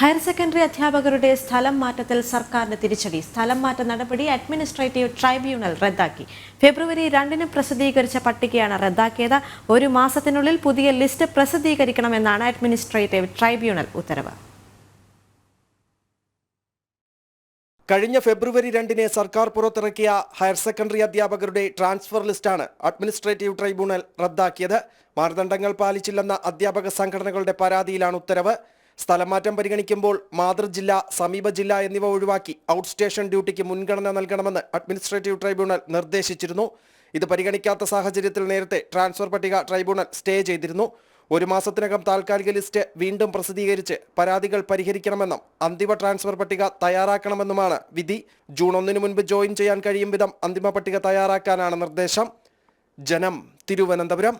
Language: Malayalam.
ഹയർ സെക്കൻഡറി അധ്യാപകരുടെ സ്ഥലം മാറ്റത്തിൽ സർക്കാരിന് തിരിച്ചടി. സ്ഥലം മാറ്റ നടപടി അഡ്മിനിസ്ട്രേറ്റീവ് ട്രൈബ്യൂണൽ റദ്ദാക്കി. ഫെബ്രുവരി രണ്ടിന് പ്രസിദ്ധീകരിച്ച പട്ടികയാണ് റദ്ദാക്കിയത്. ഒരു മാസത്തിനുള്ളിൽ പുതിയ ലിസ്റ്റ് പ്രസിദ്ധീകരിക്കണമെന്നാണ് അഡ്മിനിസ്ട്രേറ്റീവ് ട്രൈബ്യൂണൽ ഉത്തരവ്. കഴിഞ്ഞ ഫെബ്രുവരി രണ്ടിന് സർക്കാർ പുറത്തിറക്കിയ ഹയർ സെക്കൻഡറി അധ്യാപകരുടെ ട്രാൻസ്ഫർ ലിസ്റ്റാണ് അഡ്മിനിസ്ട്രേറ്റീവ് ട്രൈബ്യൂണൽ റദ്ദാക്കിയത്. മാനദണ്ഡങ്ങൾ പാലിച്ചില്ലെന്ന അധ്യാപക സംഘടനകളുടെ പരാതിയിലാണ് ഉത്തരവ്. സ്ഥലമാറ്റം പരിഗണിക്കുമ്പോൾ മാതൃജില്ല സമീപ ജില്ല എന്നിവ ഒഴിവാക്കി ഔട്ട് സ്റ്റേഷൻ ഡ്യൂട്ടിക്ക് മുൻഗണന നൽകണമെന്ന് അഡ്മിനിസ്ട്രേറ്റീവ് ട്രൈബ്യൂണൽ നിർദ്ദേശിച്ചിരുന്നു. ഇത് പരിഗണിക്കാത്ത സാഹചര്യത്തിൽ നേരത്തെ ട്രാൻസ്ഫർ പട്ടിക ട്രൈബ്യൂണൽ സ്റ്റേ ചെയ്തിരുന്നു. ഒരു മാസത്തിനകം താൽക്കാലിക ലിസ്റ്റ് വീണ്ടും പ്രസിദ്ധീകരിച്ച് പരാതികൾ പരിഹരിക്കണമെന്നും അന്തിമ ട്രാൻസ്ഫർ പട്ടിക തയ്യാറാക്കണമെന്നുമാണ് വിധി. ജൂൺ ഒന്നിനു മുൻപ് ജോയിൻ ചെയ്യാൻ കഴിയും വിധം അന്തിമ പട്ടിക തയ്യാറാക്കാനാണ് നിർദ്ദേശം. ജനം തിരുവനന്തപുരം.